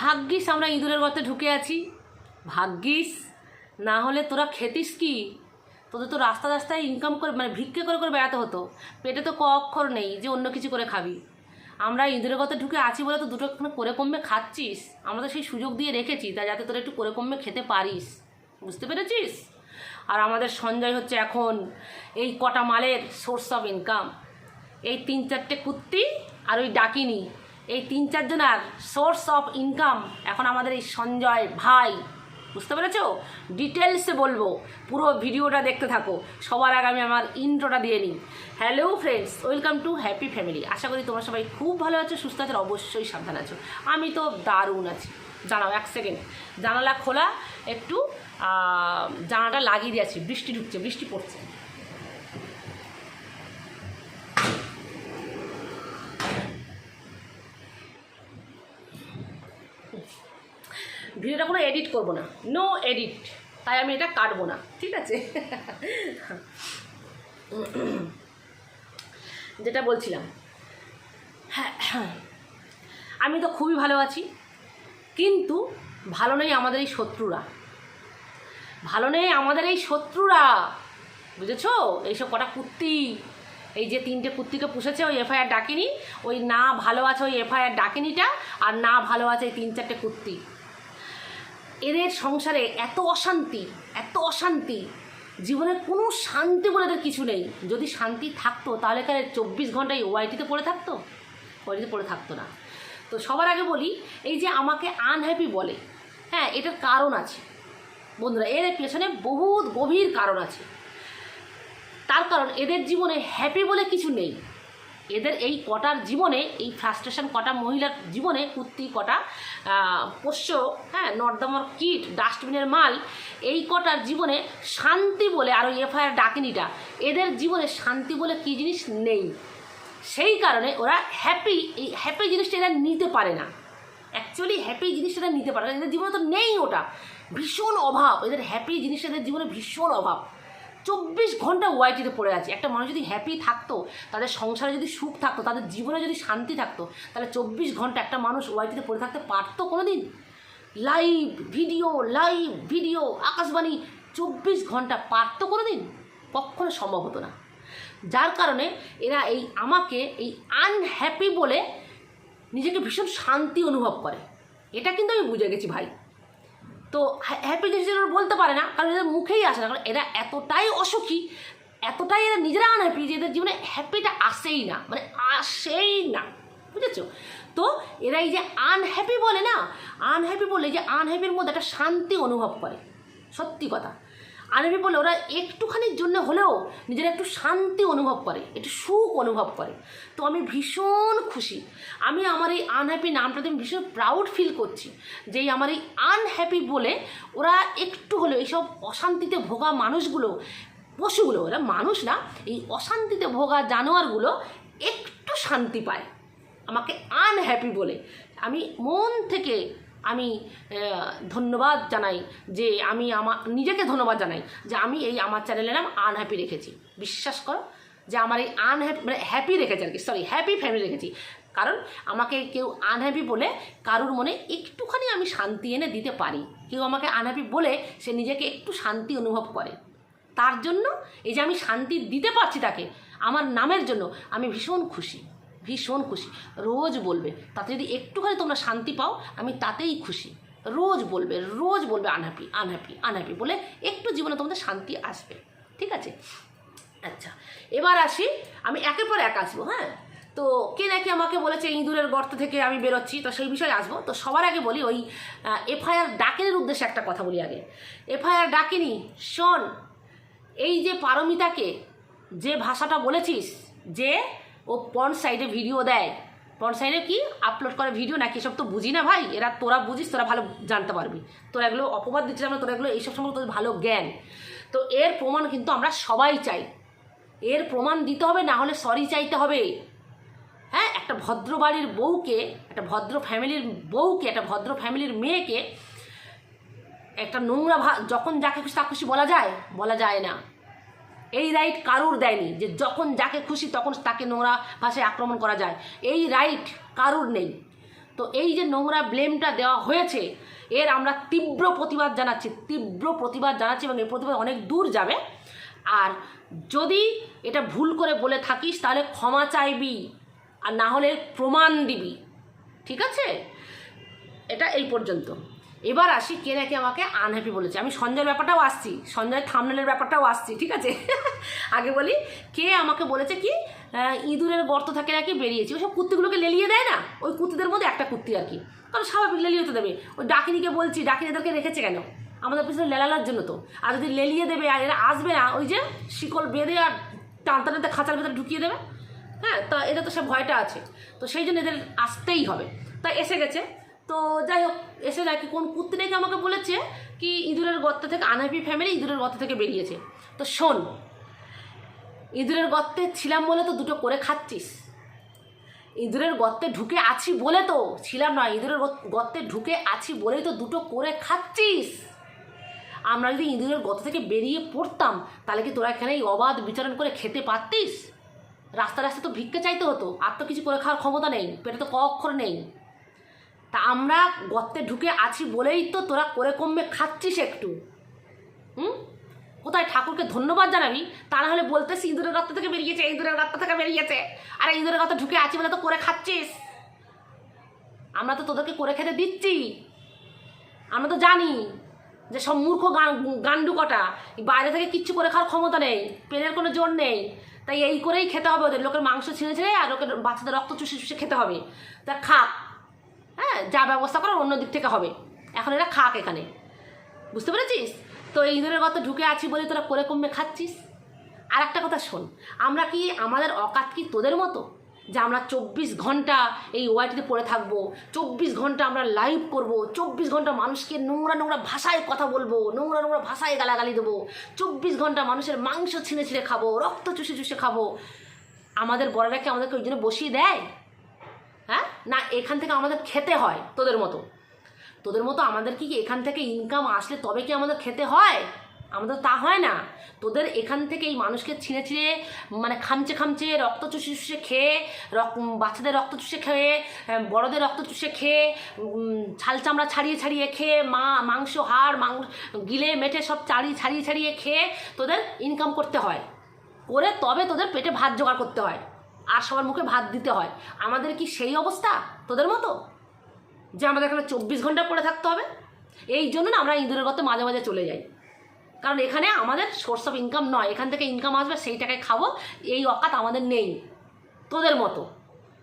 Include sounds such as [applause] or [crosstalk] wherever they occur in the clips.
ভাগ্যিস আমরা ইঁদুরের গর্তে ঢুকে আছি। ভাগ্যিস, না হলে তোরা খেতিস কি? তোদের তো রাস্তা রাস্তায় ইনকাম করে মানে ভিক্ষে করে করে বেড়াতে হতো। পেটে তো ক অক্ষর নেই যে অন্য কিছু করে খাবি। আমরা ইঁদুরের গর্তে ঢুকে আছি বলে তো দুটো করে কমবে খাচ্ছিস। আমরা তো সেই সুযোগ দিয়ে রেখেছি, তা যাতে তোরা একটু করে কমবে খেতে পারিস। বুঝতে পেরেছিস? আর আমাদের সঞ্জয় হচ্ছে এখন এই কটা মালের সোর্স অফ ইনকাম এই তিন চারটে কুত্তি আর ওই ডাকিনি। এই তিন চারজন আর সোর্স অফ ইনকাম এখন আমাদের এই সঞ্জয় ভাই বুঝতে পেরেছ? ডিটেলসে বলব পুরো ভিডিওটা দেখতে থাকো। সবার আগে আমি আমার ইন্ট্রোটা দিয়ে নিই। Hello friends welcome to happy family আশা করি তোমরা সবাই খুব ভালো আছো সুস্থ আছো অবশ্যই সাবধান আছো। আমি তো দারুণ আছি। জানাও এক সেকেন্ড জানালা খোলা একটু আহ, জানালাটা লাগিয়ে দিয়েছি বৃষ্টি ঢুকছে বৃষ্টি পড়ছে। ভিডিওটা কোনো এডিট করব না। নো এডিট তাই আমি এটা কাটবো না। ঠিক আছে? যেটা বলছিলাম। হ্যাঁ হ্যাঁ। আমি তো খুবই ভালো আছি। কিন্তু ভালো নেই আমাদের এই শত্রুরা। ভালো নেই আমাদের এই শত্রুরা। বুঝেছ? এইসব কটা কুত্তি। এই যে তিনটে কুত্তিকে পুষেছে, ওই এফআইআর ডাকিনি। ওই না ভালো আছে ওই এফআইআর ডাকিনিটা, আর না ভালো আছে এই তিন চারটে কুত্তি। এদের সংসারে এত অশান্তি এত অশান্তি। জীবনে কোনো শান্তি বলে এদের কিছু নেই। যদি শান্তি থাকতো, তাহলে কারে চব্বিশ ঘন্টায় ওয়াইটিতে পড়ে থাকতো? ওয়াইটিতে পড়ে থাকতো না। তো সবার আগে বলি, এই যে আমাকে আনহ্যাপি বলে হ্যাঁ এটার কারণ আছে। বন্ধুরা, এর পেছনে বহুত গভীর কারণ আছে। তার কারণ, এদের জীবনে হ্যাপি বলে কিছু নেই। এদের এই কটার জীবনে, এই ফ্রাস্ট্রেশন কটা মহিলার জীবনে, কুত্তি কটা পোষ্য হ্যাঁ নর্দমার কিট, ডাস্টবিনের মাল, এই কটার জীবনে শান্তি বলে, আর ওই এফআইআর ডাকিনিটা এদের জীবনে শান্তি বলে কী জিনিস নেই। সেই কারণে ওরা হ্যাপি এই হ্যাপি জিনিসটা এরা নিতে পারে না। অ্যাকচুয়ালি হ্যাপি জিনিসটা এরা নিতে পারে না। এদের জীবনে তো নেই ওটা। ভীষণ অভাব। এদের হ্যাপি জিনিসটা এদের জীবনে ভীষণ অভাব। চব্বিশ ঘণ্টা ওয়াইটিতে পড়ে আছে। একটা মানুষ যদি হ্যাপি থাকতো, তাদের সংসারে যদি সুখ থাকতো, তাদের জীবনে যদি শান্তি থাকতো, তাহলে চব্বিশ ঘণ্টা একটা মানুষ ওয়াইটিতে পড়ে থাকতে পারতো কোনো দিন live video live video Akashvani, চব্বিশ ঘণ্টা পারতো কোনো দিন কখনো সম্ভব হতো না। যার কারণে এরা এই আমাকে এই আনহ্যাপি বলে নিজেকে ভীষণ শান্তি অনুভব করে। এটা কিন্তু আমি বুঝে গেছি ভাই। তো হ্যাপি এরা বলতে পারে না, কারণ এদের মুখেই আসে না। কারণ এরা এতটাই অসুখী, এতটাই এরা নিজেরা আনহ্যাপি যে এদের জীবনে হ্যাপিটা আসেই না মানে আসেই না, বুঝেছ? তো এরা এই যে আনহ্যাপি বলে না আনহ্যাপি বলে যে আনহ্যাপির মধ্যে একটা শান্তি অনুভব করে, সত্যি কথা। আনহ্যাপি বলে ওরা একটুখানির জন্য হলেও নিজেরা একটু শান্তি অনুভব করে, একটু সুখ অনুভব করে। তো আমি ভীষণ খুশি। আমি আমার এই আনহ্যাপি নামটাতে আমি ভীষণ প্রাউড ফিল করছি যে আমার এই আনহ্যাপি বলে ওরা একটু হলেও এইসব অশান্তিতে ভোগা মানুষগুলো, পশুগুলো, ওরা মানুষ না, এই অশান্তিতে ভোগা জানোয়ারগুলো একটু শান্তি পায়। আমাকে আনহ্যাপি বলে। আমি মন থেকে আমি ধন্যবাদ জানাই যে আমি আমার নিজেকে ধন্যবাদ জানাই যে আমি এই আমার চ্যানেলের নাম আনহ্যাপি রেখেছি। বিশ্বাস করো যে আমার এই আনহ্যাপি মানে হ্যাপি রেখেছি আর কি সরি হ্যাপি ফ্যামিলি রেখেছি। কারণ আমাকে কেউ আনহ্যাপি বলে কারুর মনে একটুখানি আমি শান্তি এনে দিতে পারি। কেউ আমাকে আনহ্যাপি বলে সে নিজেকে একটু শান্তি অনুভব করে। তার জন্য এই যে আমি শান্তি দিতে পারছি তাকে, আমার নামের জন্য আমি ভীষণ খুশি। ভীষণ খুশি। রোজ বলবে, তাতে যদি একটুখানি তোমরা শান্তি পাও, আমি তাতেই খুশি। রোজ বলবে রোজ বলবে, আনহ্যাপি আনহ্যাপি আনহ্যাপি, বলে একটু জীবনে তোমাদের শান্তি আসবে। ঠিক আছে? আচ্ছা এবার আসি, আমি একের পর এক আসব হ্যাঁ? তো কে নাকি আমাকে বলেছে, ইঁদুরের গর্ত থেকে আমি বেরোচ্ছি, তো সেই বিষয়ে আসব। তো সবার আগে বলি, ওই এফআইআর ডাকিনের উদ্দেশ্যে একটা কথা বলি আগে। এফআইআর ডাকিনি, শোন, এই যে পারমিতাকে যে ভাষাটা বলেছিস, যে ও পন সাইডে ভিডিও দেয়। পন সাইডে কি? আপলোড করে ভিডিও নাকি এসব তো বুঝি না ভাই? এরা তোরা বুঝিস, তোরা ভালো জানতে পারবি। তোরা এগুলো অপবাদ দিচ্ছিস আমরা, তোরা এগুলো এইসব সম্পর্কে তোদের ভালো জ্ঞান। তো এর প্রমাণ কিন্তু আমরা সবাই চাই। এর প্রমাণ দিতে হবে, না হলে সরি চাইতে হবে। হ্যাঁ একটা ভদ্র বাড়ির বউকে, একটা ভদ্র ফ্যামিলির বউকে, একটা ভদ্র ফ্যামিলির মেয়েকে একটা নোংরা ভা যখন যাকে খুশি তা খুশি বলা যায় বলা যায় না। এই রাইট কারুর দেয়নি, যে যখন যাকে খুশি তখন তাকে নোংরা ভাষায় আক্রমণ করা যায়। এই রাইট কারুর নেই। তো এই যে নোংরা ব্লেমটা দেওয়া হয়েছে, এর আমরা তীব্র প্রতিবাদ জানাচ্ছি, তীব্র প্রতিবাদ জানাচ্ছি এবং এই প্রতিবাদ অনেক দূর যাবে। আর যদি এটা ভুল করে বলে থাকিস, তাহলে ক্ষমা চাইবি, আর না হলে প্রমাণ দিবি। ঠিক আছে? এটা এই পর্যন্ত। এবার আসি কে নাকি আমাকে আনহ্যাপি বলেছে। আমি সঞ্জয়ের ব্যাপারটাও আসছি। সঞ্জয় থামনেলের ব্যাপারটাও আসছি, ঠিক আছে? [laughs] আগে বলি, কে আমাকে বলেছে কি ইঁদুরের গর্ত থাকে নাকি বেরিয়েছি। ওই সব কুত্তিগুলোকে লেলিয়ে দেয় না? ওই কুত্তিদের মধ্যে একটা কুত্তি আর কি। কারণ স্বাভাবিক লেলিয়ে হতে দেবে। ওই ডাকিনিকে বলছি ডাকিনিদেরকে রেখেছে কেন? আমাদের পিছনে লেলালার জন্য তো। আর যদি লেলিয়ে দেবে, আর এরা আসবে না, ওই যে শিকল বেঁধে আর টানতে টানতে খাঁচার ভেতরে ঢুকিয়ে দেবে হ্যাঁ? তা এদের তো সে ভয়টা আছে। তো সেই জন্য এদের আসতেই হবে। তা এসে গেছে। তো যাই হোক, এসে নাকি কোন কুত্তি নাকি আমাকে বলেছে কি ইঁদুরের গর্ত থেকে আনহ্যাপি ফ্যামিলি ইঁদুরের গর্ত থেকে বেরিয়েছে। তো শোন, ইঁদুরের গর্তে ছিলাম বলে তো দুটো করে খাচ্ছিস। ইঁদুরের গর্তে ঢুকে আছি বলে তো ছিলাম না, ইঁদুরের গর্ত- গর্তে ঢুকে আছি বলেই তো দুটো করে খাচ্ছিস। আমরা যদি ইঁদুরের গর্ত থেকে বেরিয়ে পড়তাম, তাহলে কি তোরা এখানে এই অবাধ বিচরণ করে খেতে পারতিস? রাস্তা রাস্তা তো ভিক্ষে চাইতে হতো, আর তো কিছু করে খাওয়ার ক্ষমতা নেই, পেটে তো ক অক্ষর নেই। তা আমরা গর্তে ঢুকে আছি বলেই তো তোরা করে কমবে, খাচ্ছিস একটু। হুম? কোথায় ঠাকুরকে ধন্যবাদ জানাবি? তা না হলে বলতেছি ইঁদুরের গর্ত থেকে বেরিয়েছে, ইঁদুরের গর্ত থেকে বেরিয়েছে। আর ইঁদুরের গর্ত ঢুকে আছি বলে তো করে খাচ্ছিস। আমরা তো তোদেরকে করে খেতে দিচ্ছি। আমরা তো জানি যে সব মূর্খ গান- গান্ডু কটা। বাইরে থেকে কিচ্ছু করে খাওয়ার ক্ষমতা নেই পেনের কোনো জোর নেই। তাই এই করেই খেতে হবে ওদের। লোকের মাংস ছিঁড়ে ছিঁড়ে আর লোকের বাচ্চাদের রক্ত চুষে চুষে খেতে হবে। তা খাক। হ্যাঁ যা ব্যবস্থা করার অন্য দিক থেকে হবে। এখন এরা খাক এখানে। বুঝতে পেরেছিস? তো এই ইঁদুরের গত ঢুকে আছি বলে তোরা করে কমবে খাচ্ছিস? আর একটা কথা শোন, আমরা কি আমাদের অকাত কি তোদের মতো? যে আমরা চব্বিশ ঘণ্টা এই ওয়াইটিতে পড়ে থাকব, চব্বিশ ঘণ্টা আমরা লাইভ করব, চব্বিশ ঘণ্টা মানুষকে নোংরা নোংরা ভাষায় কথা বলব, নোংরা নোংরা ভাষায় গালাগালি দেবো, চব্বিশ ঘণ্টা মানুষের মাংস ছিঁড়ে ছিঁড়ে খাব, রক্ত চুষে চুষে খাব। আমাদের বড়রা কি আমাদেরকে ওই জন্য বসিয়ে দেয়? হ্যাঁ? না, এখান থেকে আমাদের খেতে হয় তোদের মতো। তোদের মতো আমাদের কি এখান থেকে ইনকাম আসলে তবে কি আমাদের খেতে হয়? আমাদের তা হয় না। তোদের এখান থেকে এই মানুষকে ছিঁড়ে ছিঁড়ে মানে খামচে খামচে রক্ত চুষে চুষে খেয়ে, রক বাচ্চাদের রক্ত চুষে খেয়ে বড়দের রক্ত চুষে খেয়ে ছাল চামড়া ছাড়িয়ে ছাড়িয়ে খেয়ে, মা, মাংস, হাড়, মাংস, গিলে, মেটে সব চাড়িয়ে ছাড়িয়ে ছাড়িয়ে খেয়ে তোদের ইনকাম করতে হয়। করে তবে তোদের পেটে ভাত জোগাড় করতে হয়। আর সবার মুখে ভাত দিতে হয়। আমাদের কি সেই অবস্থা? তোদের মতো? যে আমাদের এখানে চব্বিশ ঘণ্টা পড়ে থাকতে হবে? এই জন্য না আমরা ইঁদুরের গর্তে মাঝে মাঝে চলে যাই। কারণ এখানে আমাদের সোর্স অফ ইনকাম নয়। এখান থেকে ইনকাম আসবে, সেই টাকায় খাব। এই অকাত আমাদের নেই। তোদের মতো।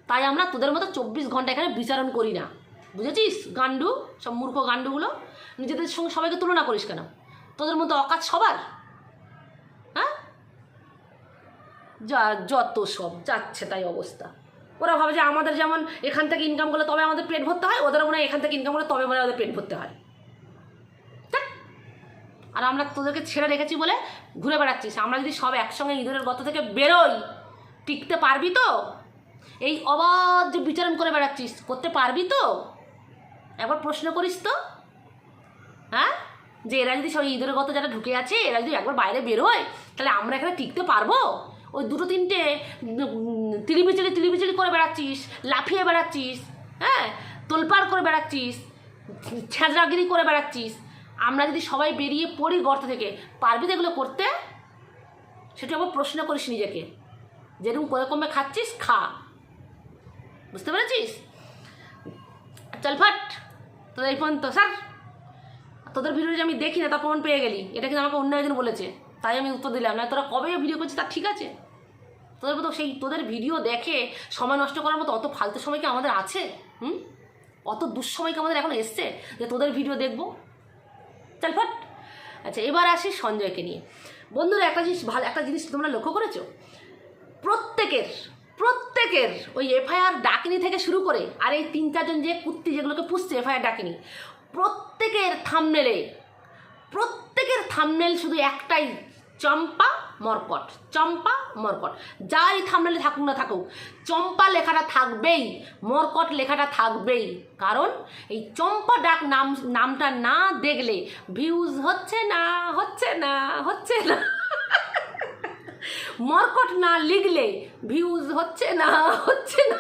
তাই আমরা তোদের মতো চব্বিশ ঘণ্টা এখানে বিচারণ করি না। বুঝেছিস? গান্ডু সব মূর্খ গান্ডুগুলো নিজেদের সঙ্গে সবাইকে তুলনা করিস কেন? তোদের মতো অকাত সবার হ্যাঁ যা যত সব, যাচ্ছে তাই অবস্থা। ওরা ভাবে যে আমাদের যেমন এখান থেকে ইনকাম করলে তবে আমাদের পেট ভরতে হয়, ওদের মনে হয় এখান থেকে ইনকাম করলে তবে মনে ওদের পেট ভরতে হয়। আর আমরা তোদেরকে ছেড়ে রেখেছি বলে ঘুরে বেড়াচ্ছিস। আমরা যদি সব একসঙ্গে ইঁদুরের গত থেকে বেরোই, টিকতে পারবি তো? এই অবাধ যে বিচারণ করে বেড়াচ্ছিস, করতে পারবি তো? একবার প্রশ্ন করিস তো। হ্যাঁ? যে এরা যদি সব ইঁদুরের গত যারা ঢুকে আছে, এরা যদি একবার বাইরে বেরোয়, তাহলে আমরা এখানে টিকতে পারব? ওই দুটো তিনটে তিলিবিচিলি তিলিবিচিলি করে বেড়াচ্ছিস, লাফিয়ে বেড়াচ্ছিস হ্যাঁ? তোলপাড় করে বেড়াচ্ছিস, ছেঁচড়াগিরি করে বেড়াচ্ছিস। আমরা যদি সবাই বেরিয়ে পড়ি গর্ত থেকে, পারবি তো এগুলো করতে? সেটা আবার প্রশ্ন করিস নিজেকে। যেরকম করে কমে খাচ্ছিস, খা। বুঝতে পেরেছিস? চল ফাট, তোদের এই পর্যন্ত, স্যার। তোদের ভিডিও আমি দেখি না তার প্রমাণ পেয়ে গেলি। এটা কিন্তু আমাকে অন্য একজন বলেছে। তাই আমি উত্তর দিলাম। না, তোরা কবে ভিডিও করছিস তা ঠিক আছে। তোদের মতো সেই তোদের ভিডিও দেখে সময় নষ্ট করার মতো অত ফালতু সময় কি আমাদের আছে? হুম? অত দুঃসময় কি আমাদের এখন এসছে যে তোদের ভিডিও দেখব? চল ফাট। আচ্ছা এবার আসি সঞ্জয়কে নিয়ে। বন্ধুরা, একটা জিনিস ভালো, একটা জিনিস তোমরা লক্ষ্য করেছ? প্রত্যেকের প্রত্যেকের ওই এফআইআর ডাকিনি থেকে শুরু করে আর এই তিন চারজন যে কুত্তি যেগুলোকে পুষছে এফআইআর ডাকিনি, প্রত্যেকের থামনেলে প্রত্যেকের থামনেল শুধু একটাই চম্পা মরকট। চম্পা, মরকট। যাই থামনেলে থাকুক না থাকুক, চম্পা লেখাটা থাকবেই, মরকট লেখাটা থাকবেই। কারণ এই চম্পা ডাক নাম, নামটা না দেখলে ভিউজ হচ্ছে না হচ্ছে না হচ্ছে না। মরকট না লিখলে ভিউজ হচ্ছে না হচ্ছে না।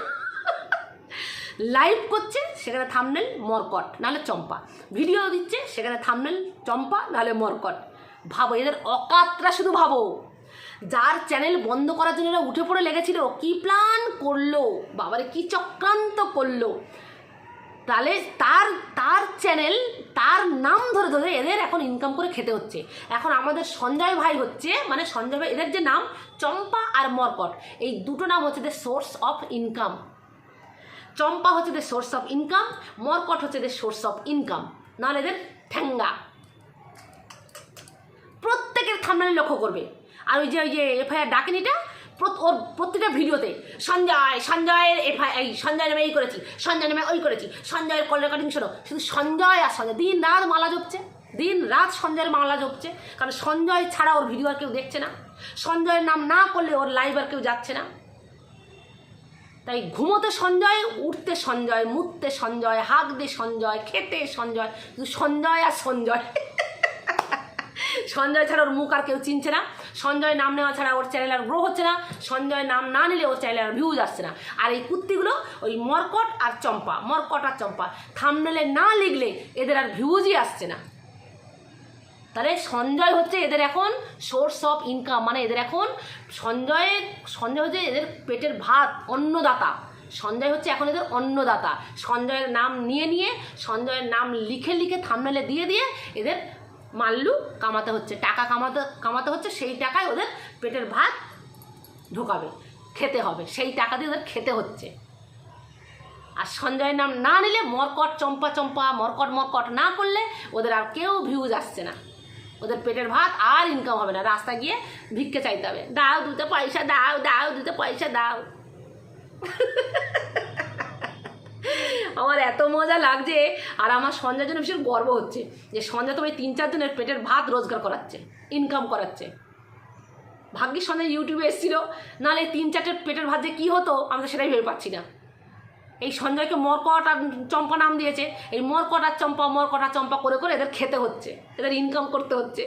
লাইভ করছে, সেখানে থামনেল মরকট, নাহলে চম্পা। ভিডিও দিচ্ছে, সেখানে থামনেল চম্পা, নাহলে মরকট। ভাবো, এদের অকাতরা শুধু ভাবো। যার চ্যানেল বন্ধ করার জন্য এরা উঠে পড়ে লেগেছিল, কি প্ল্যান করল? বাবারে, কি চক্রান্ত করল? তাহলে তার তার চ্যানেল তার নাম ধরে ধরে এদের এখন ইনকাম করে খেতে হচ্ছে। এখন আমাদের সঞ্জয় ভাই হচ্ছে মানে সঞ্জয় ভাই, এদের যে নাম, চম্পা আর মরকট, এই দুটো নাম হচ্ছে দের সোর্স অফ ইনকাম চম্পা হচ্ছে দের সোর্স অফ ইনকাম মরকট হচ্ছে দের সোর্স অফ ইনকাম নাহলে এদের ঠ্যাঙ্গা থামনালে লক্ষ্য করবে। আর ওই যে ওই যে এফআইআর ডাকেনিটা ওর প্রত্যেকটা ভিডিওতে, সঞ্জয়, সঞ্জয়ের এফআই এই সঞ্জয় নামে এই করেছি সঞ্জয় নামে ওই করেছি সঞ্জয়ের কল রেকর্ডিং শোনো, শুধু সঞ্জয় আর সঞ্জয়, দিন রাত মালা জপছে, দিন রাত সঞ্জয়ের মালা জপছে, কারণ সঞ্জয় ছাড়া ওর ভিডিও আর কেউ দেখছে না, সঞ্জয়ের নাম না করলে ওর লাইভ আর কেউ যাচ্ছে না। তাই ঘুমোতে সঞ্জয়, উঠতে সঞ্জয়, মুততে সঞ্জয় হাঁক দে সঞ্জয়, খেতে সঞ্জয়, শুধু সঞ্জয় আর সঞ্জয়। [laughs] সঞ্জয় ছাড়া ওর মুখ আর কেউ চিনছে না। সঞ্জয় নাম নেওয়া ছাড়া ওর চ্যানেল আর গ্রো হচ্ছে না। সঞ্জয় নাম না নিলে ওর চ্যানেল আর ভিউজ আসছে না। আর এই কুর্তিগুলো ওই মরকট আর চম্পা, মরকট আর চম্পা। থামনেলে না লিখলে এদের আর ভিউজই আসছে না। তাহলে সঞ্জয় হচ্ছে এদের এখন সোর্স অফ ইনকাম মানে এদের এখন সঞ্জয়ের সঞ্জয় হচ্ছে এদের পেটের ভাত, অন্নদাতা। সঞ্জয় হচ্ছে এখন এদের অন্নদাতা। সঞ্জয়ের নাম নিয়ে নিয়ে, সঞ্জয়ের নাম লিখে লিখে থামনেলে দিয়ে দিয়ে এদের মাল্লু কামাতে হচ্ছে। টাকা কামাতে কামাতে হচ্ছে, সেই টাকায় ওদের পেটের ভাত ঢোকাবে, খেতে হবে। সেই টাকা দিয়ে ওদের খেতে হচ্ছে। আর সঞ্জয়ের নাম না নিলে মরকট, চম্পা চম্পা, মরকট মরকট না করলে ওদের আর কেউ ভিউজ আসছে না। ওদের পেটের ভাত আর ইনকাম হবে না। রাস্তা গিয়ে ভিক্ষে চাইতে হবে। দাও দুটো পয়সা, দাও দাও, দুটো পয়সা, দাও। [laughs] আমার এত মজা লাগছে, আর আমার সঞ্জয়ের জন্য ভীষণ গর্ব হচ্ছে যে সঞ্জয় তো ওই তিন চারজনের পেটের ভাত রোজগার করাচ্ছে ইনকাম করাচ্ছে। ভাগ্যিস সঞ্জয় ইউটিউবে এসেছিল, নাহলে তিন চারটে পেটের ভাত যে কী হতো আমি তো সেটাই ভেবে পাচ্ছি না। এই সঞ্জয়কে মরকট আর চম্পা নাম দিয়েছে, এই মরকট আর চম্পা, মরকট আর চম্পা করে করে এদের খেতে হচ্ছে, এদের ইনকাম করতে হচ্ছে,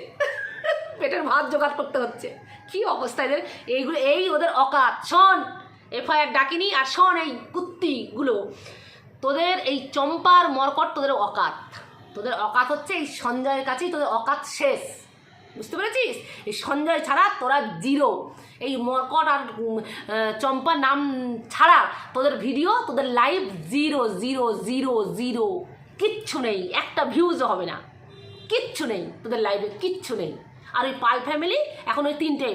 [laughs] পেটের ভাত জোগাড় করতে হচ্ছে। কি অবস্থা এদের? এইগুলো, এই ওদের অকাত। শোন, এফআইআর ডাকিনি আর শোন এই কুত্তিগুলো। তোদের এই চম্পার মরকট তোদের অকাত। তোদের অকাত হচ্ছে এই সঞ্জয়ের কাছেই তোদের অকাত শেষ। বুঝতে পেরেছিস? এই সঞ্জয় ছাড়া তোরা জিরো। এই মরকট আর চম্পা নাম ছাড়া তোদের ভিডিও, তোদের live zero zero zero zero. কিচ্ছু নেই। একটা ভিউজও হবে না। কিচ্ছু নেই। তোদের লাইভে কিচ্ছু নেই। আর ওই পাল ফ্যামিলি এখন ওই তিনটে।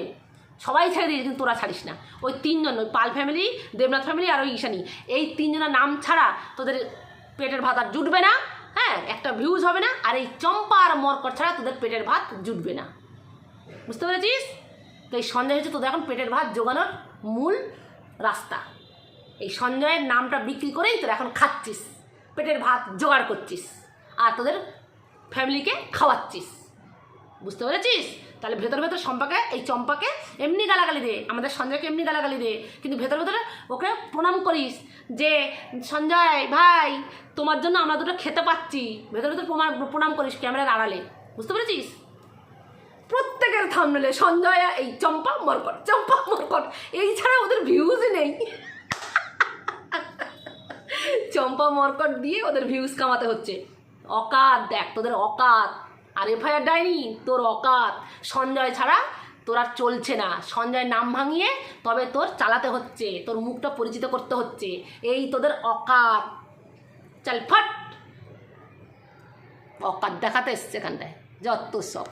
সবাই ছেড়ে দিয়েছে, কিন্তু তোরা ছাড়িস না। ওই তিনজন, ওই পাল ফ্যামিলি দেবনাথ ফ্যামিলি আর ওই ঈশানি। এই তিনজনের নাম ছাড়া তোদের পেটের ভাত আর জুটবে না হ্যাঁ? একটা ভিউজ হবে না, আর এই চম্পা আর মরকট ছাড়া তোদের পেটের ভাত জুটবে না। বুঝতে পেরেছিস? তো এই সঞ্জয় হচ্ছে তোদের এখন পেটের ভাত জোগানোর মূল রাস্তা। এই সঞ্জয়ের নামটা বিক্রি করেই তোরা এখন খাচ্ছিস, পেটের ভাত জোগাড় করছিস, আর তোদের ফ্যামিলিকে খাওয়াচ্ছিস। বুঝতে পেরেছিস? তাহলে ভেতর ভেতর চম্পাকে, এই চম্পাকে এমনি গালাগালি দে। আমাদের সঞ্জয়কে এমনি গালাগালি দে। কিন্তু ভেতর ভেতরে ওকে প্রণাম করিস যে, সঞ্জয়, ভাই, তোমার জন্য আমরা দুটো খেতে পাচ্ছি। ভেতর ভেতর প্রমাণ, প্রণাম করিস ক্যামেরার আড়ালে। বুঝতে পেরেছিস? প্রত্যেকের থামলে সঞ্জয় এই চম্পা মরকট চম্পা মরকট। এই ছাড়া ওদের ভিউজ নেই। চম্পা মরকট দিয়ে ওদের ভিউজ কামাতে হচ্ছে। অকাত, দেখ, তোদের অকাত। আর এফআইআর ডায়েরি তোর অকাত। সঞ্জয় ছাড়া তোর আর চলছে না। সঞ্জয় নাম ভাঙিয়ে তবে তোর চালাতে হচ্ছে, তোর মুখটা পরিচিত করতে হচ্ছে। এই তোদের অকাত। চাল ফট। অকাত দেখাতে এসছে এখানটায়। যত সব।